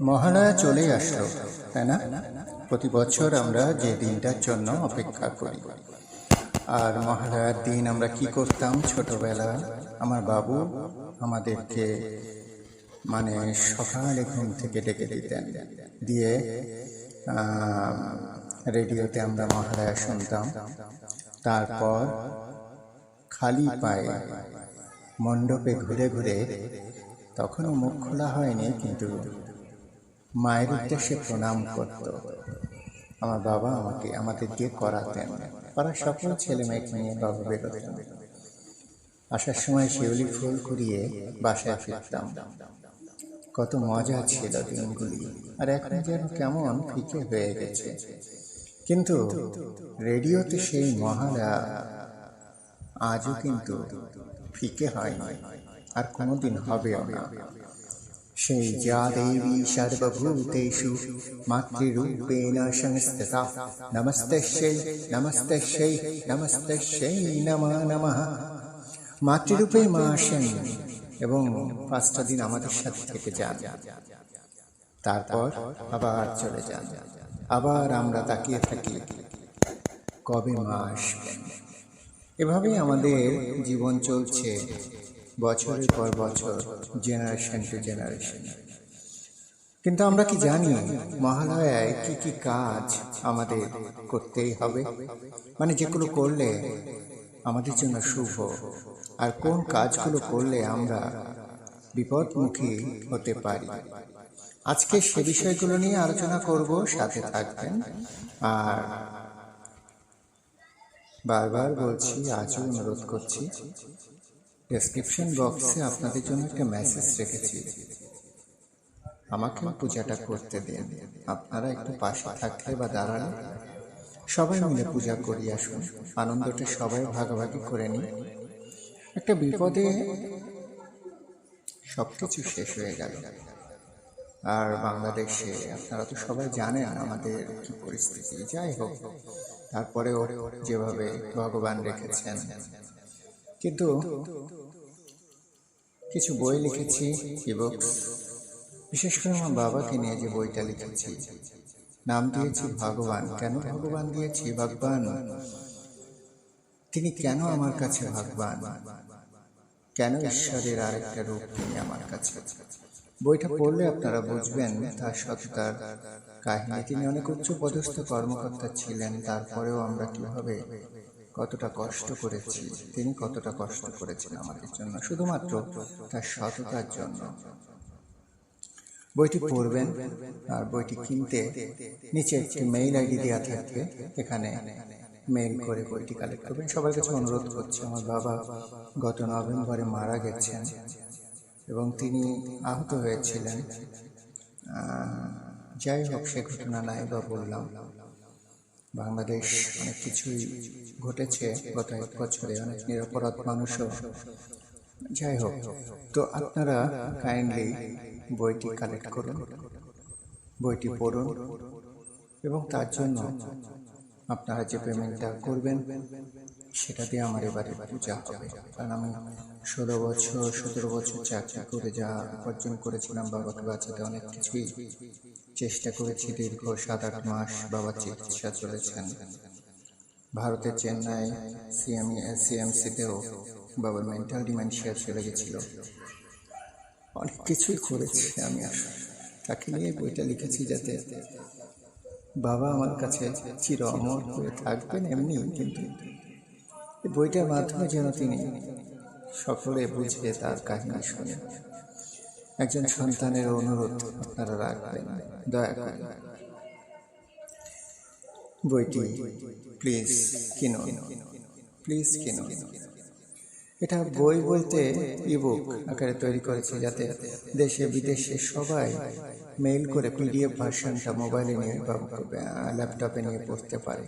মহালয়া চলে আসলো, তাই না? প্রতি বছর আমরা যে দিনটার জন্য অপেক্ষা করি। আর মহালয়ার দিন আমরা কি করতাম ছোটবেলা? আমার বাবু আমাদেরকে মানে সকালে ঘুম থেকে ডেকে দিতেন। দিয়ে রেডিওতে আমরা মহালয়া শুনতাম। তারপর খালি পায়ে মণ্ডপে ঘুরে ঘুরে, তখনও মুখ খোলা হয়নি, কিন্তু মায়ের উদ্দেশ্যে প্রণাম করত। আমার বাবা আমাকে আমাদের দিয়ে করাতেন পাড়ার সকল ছেলে মেয়েকে নিয়ে বাবা বেরোতেন। আসার সময় শিউলি ফুল কুড়িয়ে বাসায় ফিরতাম। কত মজা ছিল দিনগুলি, আর এখন যেন কেমন ফিকে হয়ে গেছে। কিন্তু রেডিওতে সেই মহারা আজও কিন্তু ফিকে হয়নি, আর কোনোদিন হবেও না। সেই যা দেবী সর্বভূতেষু, মাতৃরূপেণ সংস্থিতা। নমস্তস্যৈ নমস্তস্যৈ নমস্তস্যৈ নমঃ নমঃ। মাতৃরূপে মা আসেন এবং পাঁচটা দিন আমাদের সাথে থেকে যান। তারপর আবার চলে যান। আবার আমরা তাকিয়ে থাকি, কবে মা আসবেন? এভাবেই আমাদের জীবন চলছে। বছরের পর বছর জেনারেশন টু জেনারেশন কিন্তু আমরা কি জানি, মহালয়ায় কি কি কাজ আমাদের করতেই হবে? মানে যেগুলো করলে আমাদের জন্য শুভ, আর কোন কাজগুলো করলে আমরা বিপদমুখী হতে পারি? আজকে সে বিষয়গুলো নিয়ে আলোচনা করব, সাথে থাকবেন। আর বারবার বলছি, আজও অনুরোধ করছি ডেসক্রিপশন বক্সে আপনাদের জন্য একটা মেসেজ রেখেছি। আমাকেও পূজাটা করতে দিন। আপনারা একটু পাশে থাকলে বা দাঁড়ালে সবাই মিলে পূজা করি, আসুন। আনন্দটা সবাই ভাগাভাগি করে নিই একটা বিপদে সব কিছু শেষ হয়ে গেল। আর বাংলাদেশে আপনারা তো সবাই জানেন আমাদের কি পরিস্থিতি। যাই হোক, তারপরেও যেভাবে ভগবান রেখেছেন কিন্তু কিছু বই লিখেছি ইবুকস বিশেষ করে আমার বাবাকে নিয়ে যে বইটা লিখেছি। নাম দিয়েছি ভগবান। কেন ভগবান দিয়েছি? ভগবান। তিনি কেন আমার কাছে ভগবান? কেন ঈশ্বরের আরেকটা রূপ তিনি আমার কাছে? বইটা পড়লে আপনারা বুঝবেন তার সততার কাহিনী। তিনি অনেক উচ্চ পদস্থ কর্মকর্তা ছিলেন, তারপরেও আমরা কীভাবে কতটা কষ্ট করেছি, তিনি কতটা কষ্ট করেছেন আমাদের জন্য, শুধুমাত্র তার সততার জন্য। বইটি পড়বেন আর বইটি কিনতে নিচে একটি মেইল আইডি দেওয়া থাকবে, এখানে মেইল করে বইটি কালেক্ট করবেন। সবার কাছে অনুরোধ করছি, আমার বাবা গত নভেম্বরে মারা গেছেন এবং তিনি আহত হয়েছিলেন যাই হোক, সে ঘটনা নাই বা বললাম। বাংলাদেশ অনেক কিছুই ঘটেছে গত এক বছরে, অনেক নিরাপরাধ মানুষও। যাই হোক, তো আপনারা কাইন্ডলি বইটি কালেক্ট করুন, বইটি পড়ুন এবং তার জন্য আপনারা যে পেমেন্টটা করবেন, সেটা দিয়ে আমার এবারে পূজা হবে। কারণ আমি ষোলো বছর, সতেরো বছর চাকরি করে যা উপার্জন করেছিলাম বাবাকে বাঁচাতে অনেক কিছুই চেষ্টা করেছি দীর্ঘ সাত আট মাস বাবা চিকিৎসা চলেছেন। ভারতের চেন্নাই সিএম সিএমসিতেও বাবার মেন্টাল ডিমেনশিয়া চলে গেছিল। অনেক কিছুই করেছি আমি তাকে নিয়ে বইটা লিখেছি যাতে বাবা আমার কাছে চির অমর হয়ে থাকবেন এমনি, কিন্তু বইটার মাধ্যমে যেন তিনি সকলে বুঝে তার কাহিনী শুনে একজন সন্তানের অনুরোধ আপনারা রাখবেন, দয়া করে। বইটি প্লিজ কিনুন প্লিজ কিনুন। এটা বই বলতে ইবুক আকারে তৈরি করেছে যাতে দেশে, বিদেশে সবাই মেইল করে পিডিএফ ভার্সনটা মোবাইলে নিয়ে বা ল্যাপটপে নিয়ে পড়তে পারে।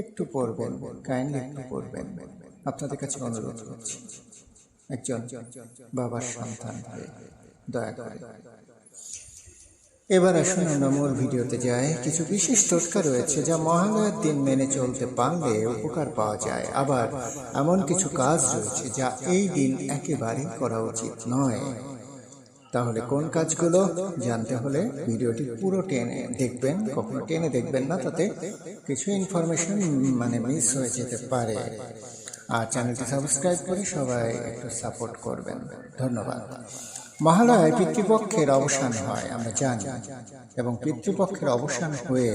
একটু পড়বেন কাইন্ডলি একটু পড়বেন। আপনাদের কাছে অনুরোধ করছি। একজন বাবার সন্তান। হয়ে দয়া করে। এবার আসুন আমরা মূল ভিডিওতে যাই। কিছু বিশেষ টোটকা রয়েছে যা মহালয়ার দিন মেনে চলতে পারলে উপকার পাওয়া যায়। আবার এমন কিছু কাজ রয়েছে যা এই দিন একেবারেই করা উচিত নয়। তাহলে কোন কাজগুলো? জানতে হলে ভিডিওটি পুরো টেনে দেখবেন কখনো টেনে দেখবেন না তাতে কিছু ইনফরমেশন মানে মিস হয়ে যেতে পারে। আর চ্যানেলটি সাবস্ক্রাইব করে সবাই একটু সাপোর্ট করবেন। ধন্যবাদ। মহালয়ায় পিতৃপক্ষের অবসান হয়, আমরা জানি, এবং পিতৃপক্ষের অবসান হয়ে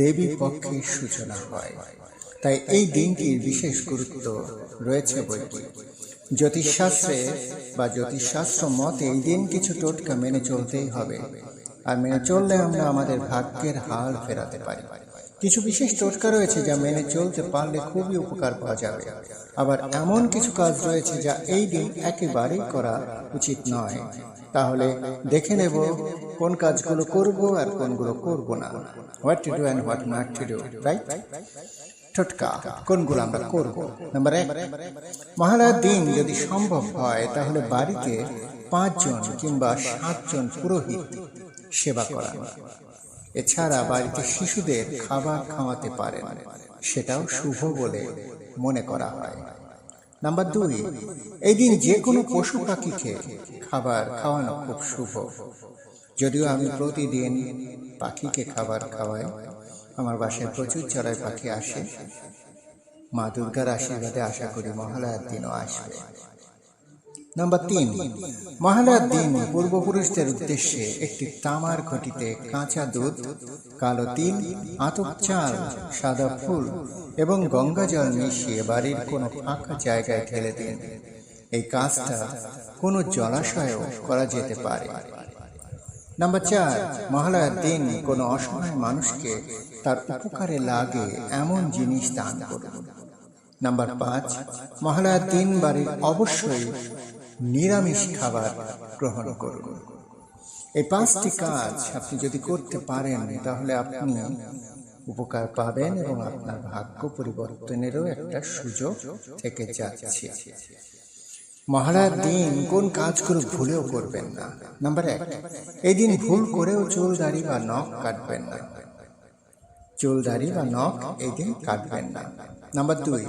দেবী পক্ষের সূচনা হয়। তাই এই দিনটির বিশেষ গুরুত্ব রয়েছে বইটি। জ্যোতিষশাস্ত্রে বা জ্যোতিষশাস্ত্র মতে এই দিন কিছু টোটকা মেনে চলতেই হবে, আর মেনে চললে আমরা আমাদের ভাগ্যের হাল ফেরাতে পারি। কিছু বিশেষ টোটকা রয়েছে যা মেনে চলতে পারলে খুবই উপকার পাওয়া যাবে। আবার এমন কিছু কাজ রয়েছে যা এই দিন একেবারেই করা উচিত নয়। তাহলে দেখে নেব কোন কাজগুলো করব আর কোনগুলো করব না। What to do and what not to do right টোটকা, কোনগুলো আমরা করব? নাম্বার এক, মহালয়ার দিন যদি সম্ভব হয়, তাহলে বাড়িতে পাঁচজন কিংবা সাতজন পুরোহিত সেবা করা এছাড়া বাড়িতে শিশুদের খাবার খাওয়াতে পারেন। সেটাও শুভ বলে মনে করা হয়। নাম্বার দুই, এই দিন যে কোনো পশু পাখিকে খাবার খাওয়ানো খুব শুভ। যদিও আমি প্রতিদিন পাখিকে খাবার খাওয়াই, আমার বাসায় প্রচুর চড়াই পাখি আসে। মা দুর্গার আশীর্বাদে আশা করি মহালয়ার দিনও আসবে। নাম্বার তিন মহালয়ার দিন পূর্বপুরুষদের উদ্দেশ্যে একটি তামার ঘটিতে কাঁচা দুধ, কালো তিল, আতপ চাল, সাদা ফুল এবং গঙ্গা জল মিশিয়ে বাড়ির কোনো ফাঁকা জায়গায় ঢেলে দিন। এই কাজটা কোনো জলাশয়েও করা যেতে পারে। নাম্বার চার মহালয়ার দিন কোনো অসহায় মানুষকে তার উপকারে লাগে এমন জিনিস দান করুন। নাম্বার পাঁচ মহালয়ার দিন বাড়ির অবশ্যই নিরামিষ খাবার গ্রহণ করুন। এই পাঁচটি কাজ আপনি যদি করতে পারেন, তাহলে আপনি উপকার পাবেন এবং আপনার ভাগ্য পরিবর্তনেরও একটা সুযোগ থেকে যাচ্ছে। মহালয়ার দিন কোন কাজগুলো ভুলেও করবেন না। নাম্বার এক, এই দিন ভুল করেও চুল দাড়ি বা নখ কাটবেন না। চুল দাড়ি বা নখ এই দিন কাটবেন না। নাম্বার দুই,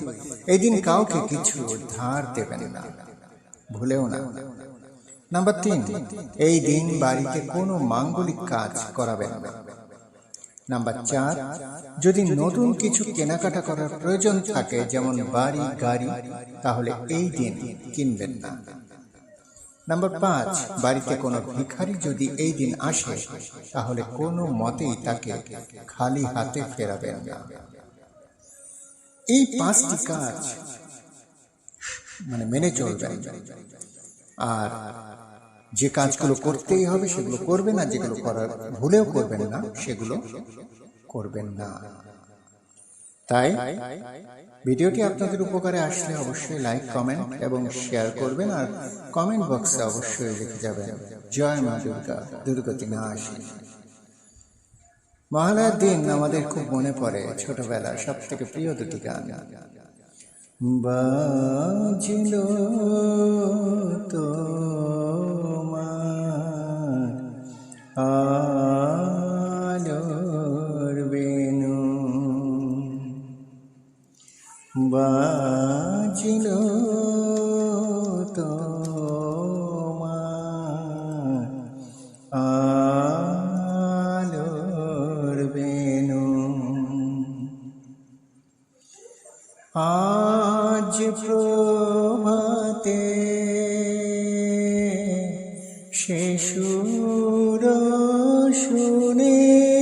এই দিন কাউকে কিছু ধার দেবেন না। ভুলেও না। নাম্বার তিন, এই দিন বাড়িতে কোনো মাঙ্গলিক কাজ করাবেন না। নাম্বার চার, যদি নতুন কিছু কেনাকাটা করার প্রয়োজন থাকে, যেমন বাড়ি, গাড়ি, তাহলে এই দিন কিনবেন না। নাম্বার পাঁচ, বাড়িতে কোনো ভিখারি যদি এই দিন আসে, তাহলে কোনো মতেই তাকে খালি হাতে ফেরাবেন না। এই পাঁচটি কাজ মানে মেনে চলবেন আর যে কাজগুলো করতেই হবে, সেগুলো করবেন আর যেগুলো করার ভুলেও করবেন না, সেগুলো করবেন না। তাই ভিডিওটি আপনাদের উপকারে আসলে অবশ্যই লাইক, কমেন্ট এবং শেয়ার করবেন, আর কমেন্ট বক্সে অবশ্যই লিখে যাবেন, জয় মা দুর্গা দুর্গতি না আসি মহালয়ার দিন আমাদের খুব মনে পড়ে ছোটবেলার সব থেকে প্রিয় দুটি গান। বাজিল তোমার আলোর বেনু বাজিল তোমার শিশুর শুনে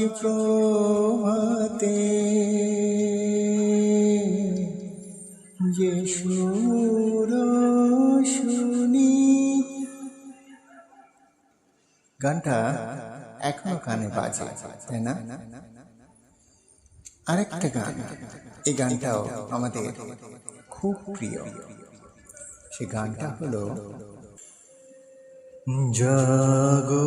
পাখি প্রভাতে। যে সুর শুনি। গানটা এখনও কানে বাজে, তাই না? আরেকটা গান, এই গানটাও আমাদের খুব প্রিয়। সে গানটা হলো, জাগো।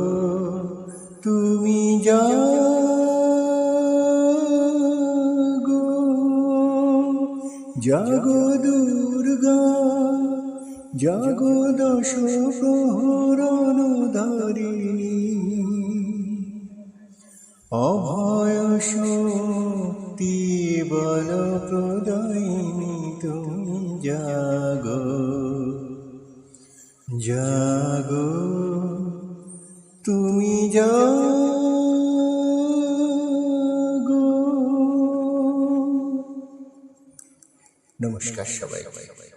জাগো দুর্গা জাগো দশ প্রহরণ ধারিণী নমস্কার সবাই